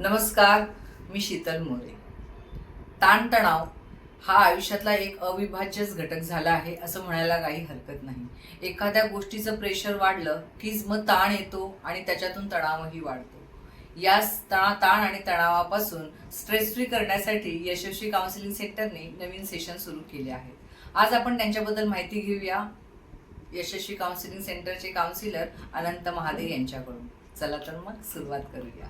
नमस्कार मी शीतल मोरे. ताणतणाव हा आयुष्यातला एक अविभाज्यच घटक झाला आहे असं म्हणायला काही हरकत नाही. एखाद्या गोष्टीचं प्रेशर वाढलं कीच मग ताण येतो आणि त्याच्यातून तणावही वाढतो. या ता- ताण आणि तणावापासून स्ट्रेस फ्री करण्यासाठी यशस्वी काउन्सिलिंग सेंटरने नवीन सेशन सुरू केले आहेत. आज आपण त्यांच्याबद्दल माहिती घेऊया. यशस्वी काउन्सिलिंग सेंटरचे काउन्सिलर अनंत महादेव यांच्याकडून. चला तर मग सुरुवात करूया.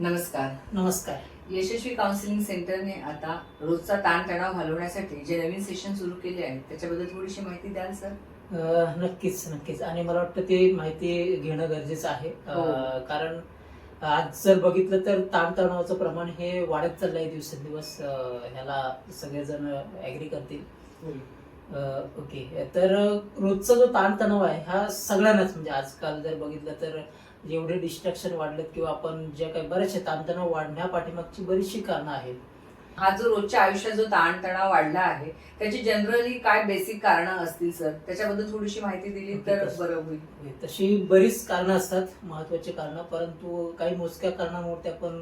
नमस्कार. नमस्कार. यशस्वी काउन्सिलिंग सेंटरने आता रोजचा ताणतणाव घालवण्यासाठी जे नवीन सेशन सुरू केले आहेत त्याच्याबद्दल थोडीशी माहिती द्याल सर नक्कीच नक्कीच. आणि मला वाटतं ते माहिती घेणं गरजेचं आहे. हो. कारण आज जर बघितलं तर ताणतणावाचं प्रमाण हे वाढत चाललं आहे दिवसेंदिवस ह्याला सगळेजण ऍग्री करतील. ओके तर रोजचा जो ताणतणाव आहे हा सगळ्यांनाच म्हणजे आजकाल जर बघितलं तर जेवढे डिस्ट्रॅक्शन वाढलेत किंवा आपण जे काही बरेचसे ताणतणाव वाढण्या पाठीमागची बरीचशी कारणं आहेत. हा जो रोजच्या आयुष्यात जो ताणतणाव वाढला आहे त्याची जनरली काय बेसिक कारणं असतील सर त्याच्याबद्दल थोडीशी माहिती दिली तर. बरं होईल. तशी बरीच कारणं असतात महत्वाची कारणं परंतु काही मोजक्या कारणांवरती आपण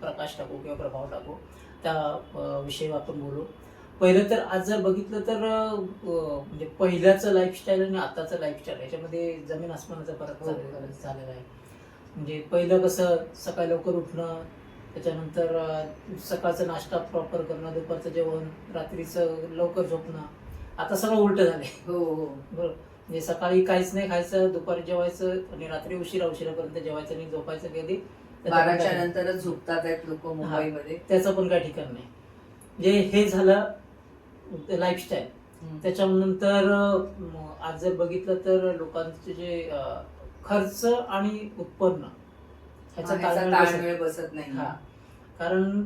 प्रकाश टाकू किंवा प्रभाव टाकू. त्या विषयी आपण बोलू. पहिलं तर आज जर बघितलं तर म्हणजे पहिल्याचं लाईफस्टाईल आणि आताचं लाईफस्टाईल याच्यामध्ये जमीन आसमानाचा फरक हो. झालेला आहे. म्हणजे पहिलं कसं सकाळी लवकर उठणं त्याच्यानंतर सकाळचा नाश्ता प्रॉपर करणं दुपारचं जेवण रात्रीचं लवकर झोपणं आता सगळं उलट झालंय. हो हो. बरोबर म्हणजे सकाळी काहीच नाही खायचं दुपारी जेवायचं आणि रात्री उशिरा उशिरापर्यंत जेवायचं आणि झोपायचं कधी? बाराच्या नंतरच झोपतात आहेत लोक मुंबईमध्ये त्याचं पण काय ठिकाण नाही. म्हणजे हे झालं लाईफस्टाईल. त्याच्यानंतर आज जर बघितलं तर लोकांचे जे खर्च आणि उत्पन्न ह्याचा बसत- नाही. हा. कारण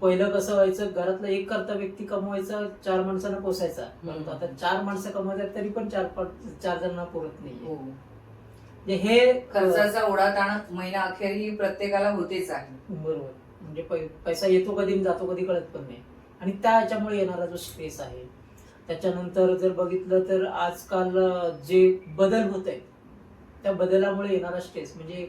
पहिलं कसं व्हायचं घरातला एक करता व्यक्ती कमवायचा चार माणसांना पोसायचा. आता चार माणसं कमवायचं तरी पण चार चार जणांना पुरत नाही हो. म्हणजे हे खर्चाचा ओढाताण महिना अखेर ही प्रत्येकाला होतेच आहे. बरोबर. म्हणजे पैसा येतो कधी जातो कधी कळत पण नाही. आणि त्या ह्याच्यामुळे येणारा जो स्ट्रेस आहे त्याच्यानंतर जर बघितलं तर आजकाल जे बदल होत आहेत त्या बदलामुळे येणारा स्ट्रेस म्हणजे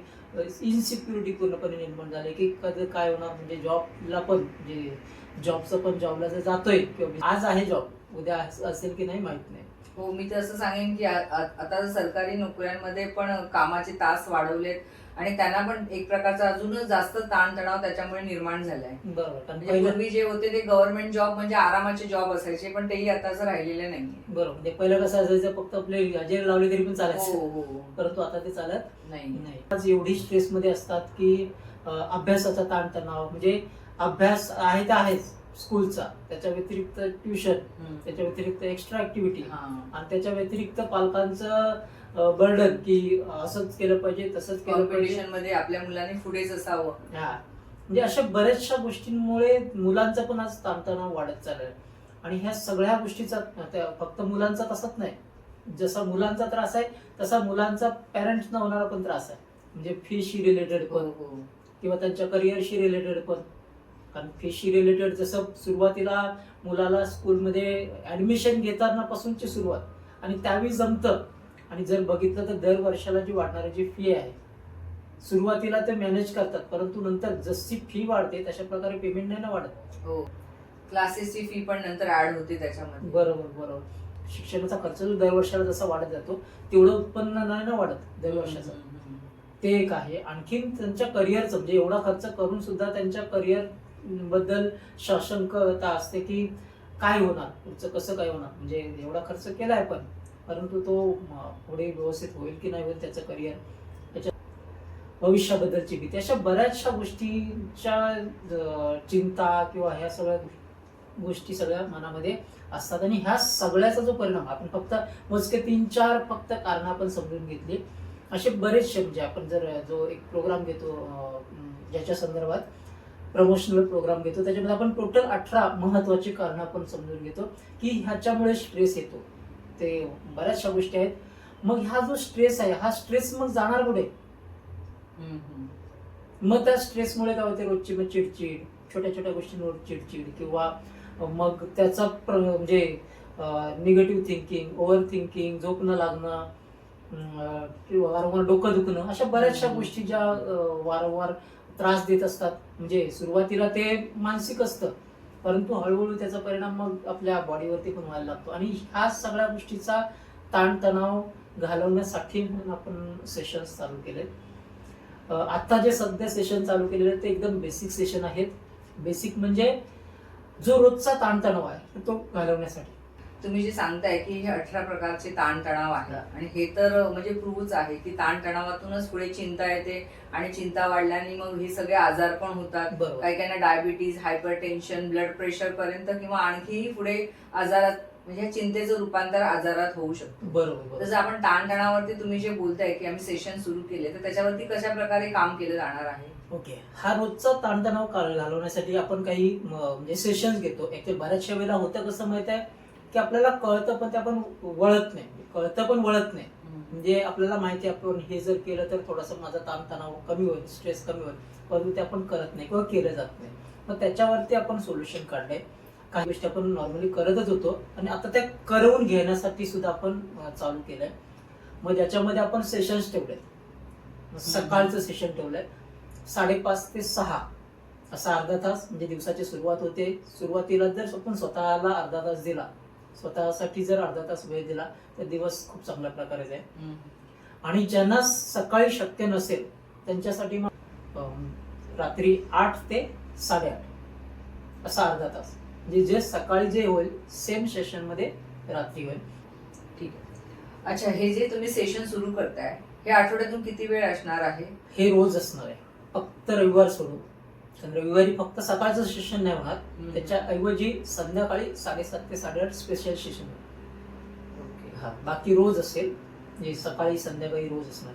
इनसिक्युरिटी पूर्णपणे निर्माण झाली की कधी काय होणार म्हणजे जॉबला पण म्हणजे जॉबचं पण जॉबला जर जातोय किंवा आज आहे जॉब उद्या अस- असेल की नाही माहीत नाही. हो मी तर असं सांगेन की आता सरकारी नोकऱ्यांमध्ये पण कामाचे तास वाढवलेत आणि त्यांना पण एक प्रकारचा अजूनच जास्त ताणतणाव त्याच्यामुळे निर्माण झालाय. बरोबर म्हणजे पूर्वी जे होते ते गव्हर्नमेंट जॉब म्हणजे आरामाचे जॉब असायचे पण तेही आताच राहिलेले नाहीये. बरोबर म्हणजे पहिलं कसं असायचं फक्त आपले हजेरी लावली तरी पण चालायचं. हो हो हो. परंतु आता ते चालत नाही. नाही. आज एवढी स्ट्रेस मध्ये असतात की अभ्यासाचा ताणतणाव म्हणजे अभ्यास आहे तर आहेच. स्कूलचा त्याच्या व्यतिरिक्त ट्युशन. त्याच्या व्यतिरिक्त एक्स्ट्रा ऍक्टिव्हिटी हा. आणि त्याच्या व्यतिरिक्त पालकांचं बर्डन की असंच केलं पाहिजे तसंच केलं पाहिजे. मध्ये आपल्या मुलांनी पुढेच असावं. हा. म्हणजे अशा बऱ्याचशा गोष्टींमुळे मुलांचा पण आज ताणतणाव वाढत चाललाय. आणि ह्या सगळ्या गोष्टीचा फक्त मुलांचा तसाच नाही. जसा मुलांचा त्रास आहे तसा मुलांचा पॅरेंट्सना होणारा पण त्रास आहे. म्हणजे फीशी रिलेटेड हो पण हो. किंवा त्यांच्या करिअरशी रिलेटेड पण. कारण फीशी रिलेटेड जसं सुरुवातीला मुलाला स्कूलमध्ये ऍडमिशन घेताना पासूनची सुरुवात आणि त्यावेळी जमतं. आणि जर बघितलं तर दर वर्षाला जी वाढणारी जी फी आहे सुरुवातीला ते मॅनेज करतात. परंतु नंतर जशी फी वाढते तशा प्रकारे पेमेंट नाही ना वाढत. हो. क्लासेसची फी पण नंतर ऍड होते त्याच्यामध्ये. बरोबर बरोबर. शिक्षणाचा खर्च जो दर वर्षाला जसा वाढत जातो तेवढं उत्पन्न नाही ना वाढत दर वर्षाचं. ते एक आहे. आणखीन त्यांच्या करिअरचं म्हणजे एवढा खर्च करून सुद्धा त्यांच्या करिअर बद्दल साशंकता असते की काय होणार? पुढचं कसं काय होणार? म्हणजे एवढा खर्च केलाय पण परंतु तो पुढे व्यवस्थित होईल की नाही होईल त्याचं करिअर त्याच्या भविष्याबद्दलची भीती. अशा बऱ्याचशा गोष्टींच्या चिंता किंवा ह्या सगळ्या गोष्टी सगळ्या मनामध्ये असतात आणि ह्या सगळ्याचा जो परिणाम आपण फक्त मोजके तीन चार फक्त कारण आपण समजून घेतली. असे बरेचसे म्हणजे आपण जर जो एक प्रोग्राम घेतो ज्याच्या संदर्भात प्रमोशनल प्रोग्राम घेतो. त्याच्यामध्ये आपण टोटल अठरा महत्वाची कारणं आपण समजून घेतो की ह्याच्यामुळे स्ट्रेस येतो. ते बऱ्याचशा गोष्टी आहेत. मग हा जो स्ट्रेस आहे हा स्ट्रेस मग जाणार कुठे. मग त्या स्ट्रेसमुळे काय होते? रोजची मग चिडचिड छोट्या छोट्या गोष्टींवर चिडचिड किंवा मग त्याचा प्र- म्हणजे निगेटिव्ह थिंकिंग ओव्हर थिंकिंग झोप न लागणं किंवा वारंवार डोकं दुखणं अशा बऱ्याचशा. गोष्टी ज्या वारंवार त्रास देत असतात. म्हणजे सुरुवातीला ते मानसिक असतं. परंतु हळूहळू त्याचा परिणाम मग आपल्या बॉडीवरती पण व्हायला लागतो. आणि ह्या सगळ्या गोष्टीचा ताणतणाव घालवण्यासाठी म्हणून आपण सेशन्स चालू केले आत्ता जे सध्या सेशन चालू केलेले आहेत ते एकदम बेसिक सेशन आहेत. बेसिक म्हणजे जो रोजचा ताणतणाव आहे तो घालवण्यासाठी. तुम्ही जे सांगताय की हे अठरा प्रकारचे ताणतणाव आहे. आणि हे तर म्हणजे प्रूव्हच आहे की ताणतणावातूनच पुढे चिंता येते आणि चिंता वाढल्याने मग हे सगळे आजार पण होतात. काही काहींना diabetes hypertension blood pressure पर्यंत किंवा आणखीही पुढे आजारात म्हणजे चिंतेचं रूपांतर आजारात होऊ शकतं. बरोबर तसं आपण ताणतणावावरती तुम्ही जे बोलताय की आम्ही सेशन सुरू केले तर त्याच्यावरती कशा प्रकारे काम केलं जाणार आहे? ओके. हा रोजचा ताणतणाव घालवण्यासाठी आपण काही म्हणजे सेशन्स घेतो. एक ते बऱ्याचशा वेळेला होतं कसं माहीत आहे? की आपल्याला कळतं पण ते आपण वळत नाही. म्हणजे कळतं पण वळत नाही. म्हणजे आपल्याला माहिती आहे आपण हे जर केलं तर थोडासा माझा ताणतणाव कमी होईल स्ट्रेस कमी होईल. परंतु ते आपण करत नाही किंवा केलं जात नाही. मग त्याच्यावरती आपण सोल्युशन काढले काही गोष्टी आपण नॉर्मली करतच होतो आणि आता त्या करवून घेण्यासाठी सुद्धा आपण चालू केलंय. मग ज्याच्यामध्ये आपण सेशन्स ठेवले सकाळचं सेशन ठेवलंय. साडेपाच ते सहा. असा अर्धा तास म्हणजे दिवसाची सुरुवात होते. सुरुवातीला जर आपण स्वतःला अर्धा तास दिला स्वतःसाठी जर अर्धा तास वेळ दिला तर दिवस खूप चांगल्या प्रकारे जाईल. आणि ज्यांना सकाळी शक्य नसेल त्यांच्यासाठी मग रात्री आठ ते साडेआठ असा अर्धा तास. म्हणजे जे सकाळी जे होईल सेम सेशनमध्ये रात्री होईल. ठीक आहे. अच्छा हे जे तुम्ही सेशन सुरू करताय हे आठवड्यातून किती वेळ असणार आहे? हे रोज असणार आहे. फक्त रविवार सोडून रविवारी फक्त सकाळचं सेशन नाही होणार. त्याच्या ऐवजी संध्याकाळी साडेसात ते साडेआठ स्पेशल सेशन ओके. हा बाकी रोज असेल. म्हणजे सकाळी संध्याकाळी रोज असणार.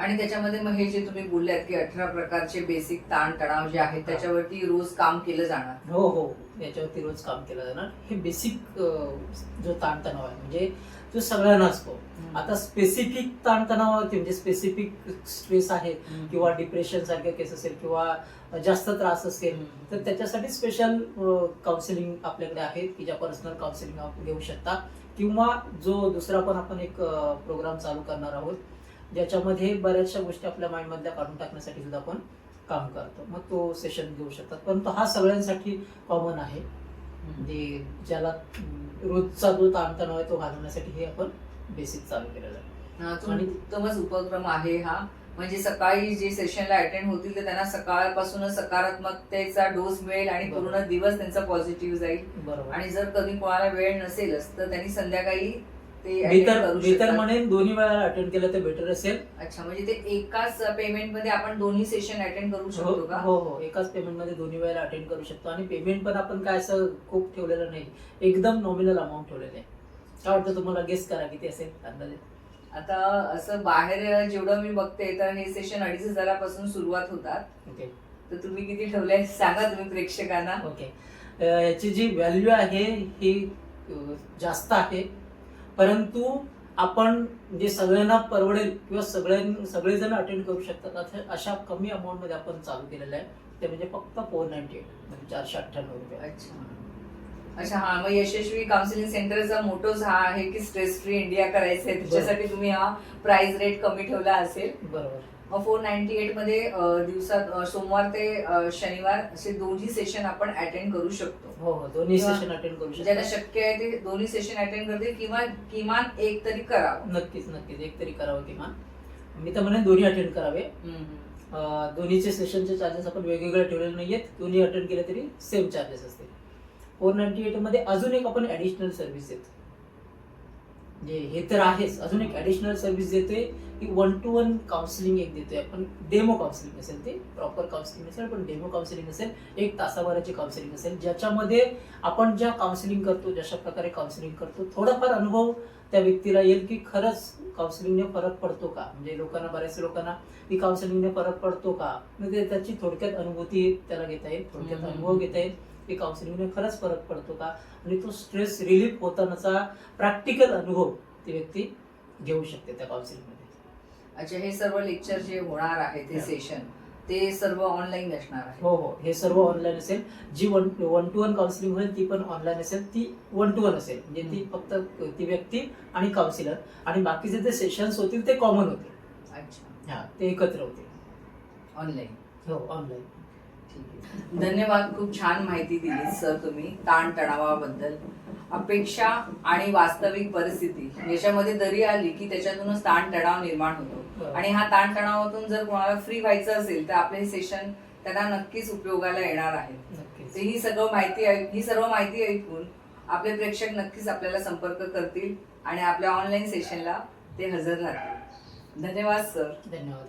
आणि त्याच्यामध्ये मग हे जे तुम्ही बोलल्यात की अठरा प्रकारचे बेसिक ताण तणाव जे आहेत त्याच्यावरती रोज काम केलं जाणार. हो हो. याच्यावरती रोज काम केलं जाणार. हे बेसिक जो ताणतणाव आहे म्हणजे जो सगळ्यांना असतो. आता स्पेसिफिक ताणतणावावरती म्हणजे स्पेसिफिक स्ट्रेस आहे किंवा डिप्रेशन सारखे केस असेल किंवा जास्त त्रास असेल तर त्याच्यासाठी स्पेशल काउन्सिलिंग आपल्याकडे आहेत की ज्या पर्सनल काउन्सिलिंग घेऊ शकता. किंवा जो दुसरा पण आपण एक प्रोग्राम चालू करणार आहोत ज्याच्यामध्ये बऱ्याचशा गोष्टी आपल्या माइंडमधल्या काढून टाकण्यासाठी सुद्धा आपण काम करतो. मग तो सेशन घेऊ शकतात. परंतु हा सगळ्यांसाठी कॉमन आहे. म्हणजे ज्याला रोजचा जो ताणतणाव आहे तो घालवण्यासाठी हे आपण बेसिक चालू केलेलं आहे. हा, तो उत्तमच उपक्रम आहे हा. म्हणजे सकाळी जे सेशनला अटेंड होतील तर त्यांना सकाळपासूनच सकारात्मकतेचा डोस मिळेल आणि. पूर्ण दिवस त्यांचा पॉझिटिव्ह जाईल. बरोबर. आणि जर कधी कोणाला वेळ नसेलच तर त्यांनी संध्याकाळी मी तर मी तर. म्हणेन दोन्ही वेळा अटेंड केलं तर बेटर असेल. अच्छा म्हणजे ते एकाच पेमेंटमध्ये आपण दोन्ही सेशन अटेंड करू हो शकतो का? हो हो एकाच पेमेंटमध्ये दोन्ही वेळेला अटेंड करू शकतो. आणि पेमेंट पण आपण काय असं खूप ठेवलेलं नाही. एकदम नॉमिनल अमाऊंट ठेवलेलं आहे. काय वाटतं तुम्हाला? गेस करा किती असेल अंदाजे. आता असं बाहेर जेवढं मी बघते तर हे सेशन अडीच हजारापासून सुरुवात होतात. ओके तर तुम्ही किती ठेवलंय सांगा तुम्ही प्रेक्षकांना. ओके याची जी व्हॅल्यू आहे ही जास्त आहे. परंतु आपण म्हणजे सगळ्यांना परवडेल किंवा सगळ्यां सगळेजण अटेंड करू शकतात अशा- कमी अमाऊंटमध्ये आपण चालू केलेलं आहे. ते म्हणजे फक्त फोर नाईन्टी एट म्हणजे चारशे अठ्ठ्याण्णव रुपये. अच्छा. अच्छा हा मग यशस्वी काउन्सिलिंग सेंटरचा मोटोच हा आहे की स्ट्रेस फ्री इंडिया करायचंय त्याच्यासाठी तुम्ही हा प्राइस रेट कमी ठेवला असेल. बरोबर. फोर नाईन्टी एटमध्ये अं, दिवसात सोमवार ते शनिवार असे दोन्ही सेशन आपण अटेंड करू शकतो. हो हो दोन्ही सेशन अटेंड करू ज्यांना शकतात शक्य आहे ते दोन्ही सेशन अटेंड करतील किंवा किमान एक तरी करावं. नक्कीच नक्कीच. एक तरी करावं किमान. मी तर म्हणेन दोन्ही अटेंड करावे. दोन्हीचे सेशनचे चार्जेस आपण वेगवेगळे ठेवलेले नाही आहेत दोन्ही अटेंड केले तरी सेम चार्जेस असतील. फोर नाईन्टी एटमध्ये अजून एक आपण ऍडिशनल सर्व्हिस देतो. म्हणजे हे तर आहेच. अजून एक ऍडिशनल सर्व्हिस देतोय की वन टू वन काउन्सिलिंग एक देतोय. आपण डेमो काउन्सिलिंग असेल ते प्रॉपर काउन्सिलिंग असेल पण डेमो काउन्सिलिंग असेल एक तासाभराची काउन्सिलिंग असेल. ज्याच्यामध्ये आपण ज्या काउन्सिलिंग करतो जशा प्रकारे काउन्सिलिंग करतो थोडाफार अनुभव त्या व्यक्तीला येईल की खरंच काउन्सिलिंगने फरक पडतो का? म्हणजे लोकांना बऱ्याच लोकांना की काउन्सिलिंगने फरक पडतो का? म्हणजे त्याची थोडक्यात अनुभूती त्याला घेता येईल थोडक्यात. अनुभव घेता येईल. की काउन्सिलिंगने खरंच फरक पडतो का? आणि तो स्ट्रेस रिलीफ होतानाचा प्रॅक्टिकल अनुभव ती व्यक्ती घेऊ शकते त्या काउन्सिलिंगमध्ये अच्छा हे सर्व लेक्चर जे होणार आहे ते. सेशन ते सर्व ऑनलाईन असणार आहे. हो हो. हे सर्व ऑनलाईन असेल. G one one two one counselling होईल ती पण ऑनलाईन असेल. ती वन टू वन असेल. म्हणजे ती फक्त ती व्यक्ती आणि काउन्सिलर आणि बाकीचे जे सेशन्स होतील ते कॉमन होतील. अच्छा. हा ते एकत्र होतील. ऑनलाईन हो ऑनलाईन धन्यवाद खूप छान माहिती दिली सर तुम्ही ताण तणावाबद्दल अपेक्षा आणि वास्तविक परिस्थिती याच्यामध्ये दरी आली की त्याच्यातूनच ताण तणाव निर्माण होतो. आणि हा ताण तणावातून जर कोणाला फ्री व्हायचं असेल तर आपले हे सेशन त्यांना नक्कीच उपयोगाला येणार आहे तर ही सगळं माहिती ही सर्व माहिती ऐकून आपले प्रेक्षक नक्कीच आपल्याला संपर्क करतील आणि आपल्या ऑनलाईन सेशनला ते हजर राहतील. धन्यवाद सर. धन्यवाद.